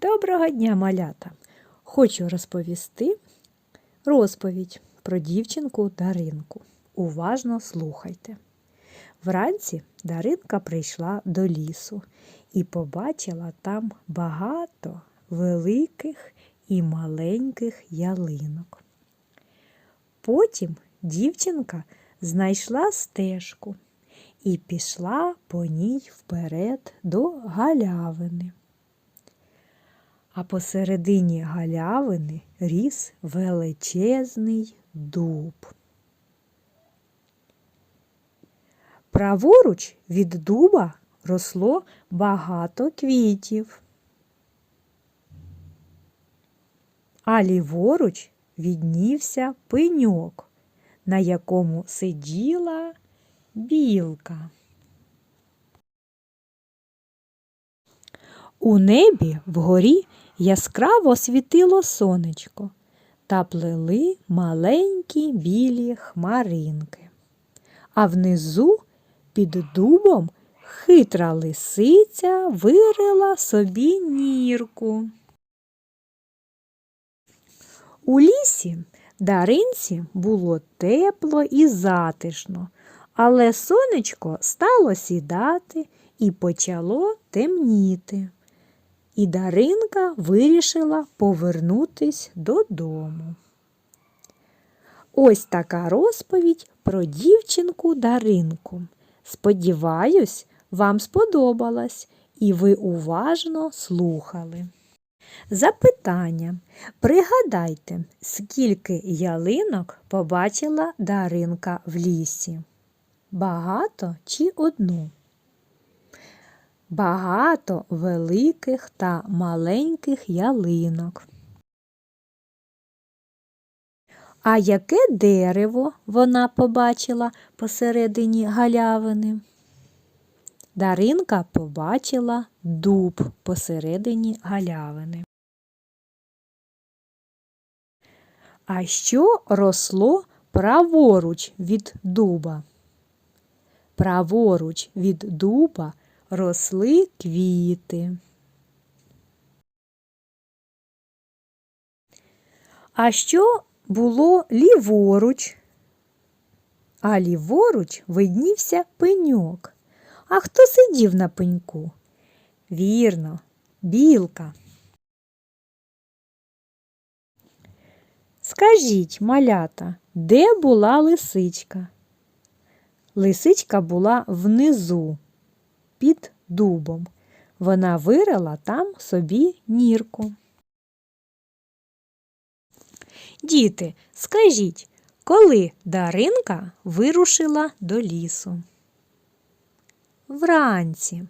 Доброго дня, малята! Хочу розповісти розповідь про дівчинку Даринку. Уважно слухайте. Вранці Даринка прийшла до лісу і побачила там багато великих і маленьких ялинок. Потім дівчинка знайшла стежку і пішла по ній вперед до галявини. А посередині галявини ріс величезний дуб. Праворуч від дуба росло багато квітів, а ліворуч віднівся пеньок, на якому сиділа білка. У небі вгорі яскраво світило сонечко та плели маленькі білі хмаринки. А внизу під дубом хитра лисиця вирила собі нірку. У лісі даринці було тепло і затишно, але сонечко стало сідати і почало темніти. І Даринка вирішила повернутись додому. Ось така розповідь про дівчинку Даринку. Сподіваюсь, вам сподобалась і ви уважно слухали. Запитання. Пригадайте, скільки ялинок побачила Даринка в лісі? Багато чи одну? Багато великих та маленьких ялинок. А яке дерево вона побачила посередині галявини? Даринка побачила дуб посередині галявини. А що росло праворуч від дуба? Праворуч від дуба росли квіти. А що було ліворуч? А ліворуч виднівся пеньок. А хто сидів на пеньку? Вірно, білка. Скажіть, малята, де була лисичка? Лисичка була внизу, під дубом. Вона вирила там собі нірку. Діти, скажіть, коли Даринка вирушила до лісу? Вранці.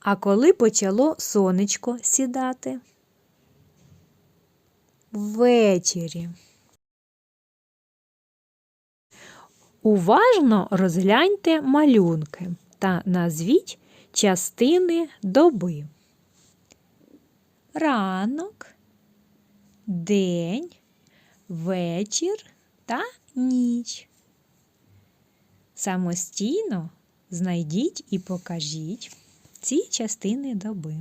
А коли почало сонечко сідати? Ввечері. Уважно розгляньте малюнки та назвіть частини доби. Ранок, день, вечір та ніч. Самостійно знайдіть і покажіть ці частини доби.